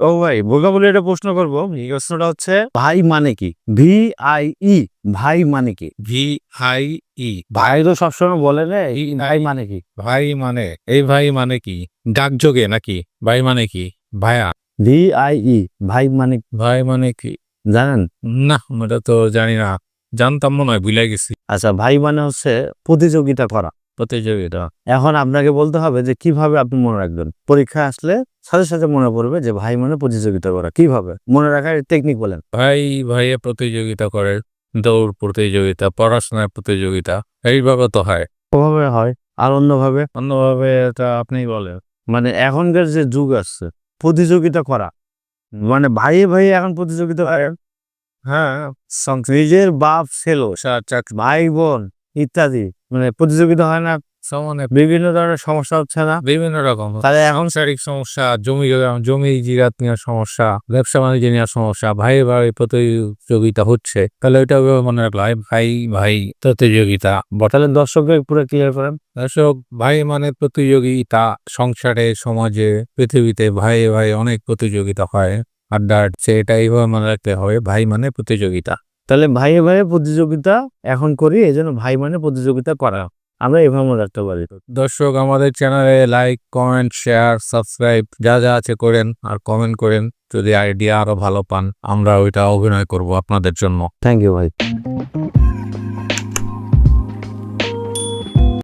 ও ভাই বোকা বলে এটা প্রশ্ন করব। এই প্রশ্নটা হচ্ছে ভাই মানে কি? ভি আই ই ভাই মানে কি? ভি আই ই। ভাই তো সবসময় বলে না ভাই মানে কি? ভাই মানে এই ভাই মানে কি? ডাকযোগে নাকি? ভাই মানে কি? ভায়া। ভি আই ই ভাই মানে ভাই মানে কি? জানেন? না ওটা তো জানি না। জানতাম মনে হয় ভুলে গেছি। আচ্ছা ভাই মানে হচ্ছে প্রতিযোগিতা করা। প্রতিযোগিতা। এখন আপনাকে বলতে হবে যে কীভাবে আপনি মনে রাখবেন? পরীক্ষা আসলে সাথে সাথে মনে পড়বে যে ভাই মানে প্রতিযোগিতা করা। কীভাবে? মনে রাখার টেকনিক বলেন। ভাই ভাইয়ে প্রতিযোগিতা করে দৌড় প্রতিযোগিতা পড়াশোনার প্রতিযোগিতা এইভাবে তো হয়। ওভাবে হয়। আর অন্যভাবে? অন্যভাবে এটা আপনি বলেন। মানে এখনকার যে যুগ আসছে প্রতিযোগিতা করা। মানে ভাইয়ে ভাইয়ে এখন প্রতিযোগিতা করে। হ্যাঁ নিজের বাপ ছেলে ভাই বোন। ইত্যাদি। মানে প্রতিযোগিতা হয় না। সমানে বিভিন্ন ধরনের সমস্যা হচ্ছে না। বিভিন্ন রকম। তাহলে এখন সাংসারিক সমস্যা জমি জমি জিরাত নেওয়ার সমস্যা ব্যবসা বাণিজ্য নেওয়ার সমস্যা ভাই ভাই প্রতিযোগিতা হচ্ছে। তাহলে ওইটা মনে রাখল ভাই ভাই ভাই প্রতিযোগিতা। তাহলে দর্শককে পুরো ক্লিয়ার করেন। দর্শক ভাই মানে প্রতিযোগিতা। সংসারে সমাজে পৃথিবীতে ভাই ভাই অনেক প্রতিযোগিতা হয় আড্ডা আডছে এটা এইভাবে মনে রাখতে হবে ভাই মানে প্রতিযোগিতা। তাহলে ভাইয়ে ভাইয়ে প্রতিযোগিতা এখন করি এই জন্য ভাই মানে প্রতিযোগিতা করা। আমরা এভাবে রাখতে পারি। দর্শক আমাদের চ্যানেলে লাইক কমেন্ট শেয়ার সাবস্ক্রাইব যা যা আছে করেন আর কমেন্ট করেন। যদি আইডিয়া আরও ভালো পান আমরা ওইটা অভিনয় করব আপনাদের জন্য। থ্যাংক ইউ ভাই।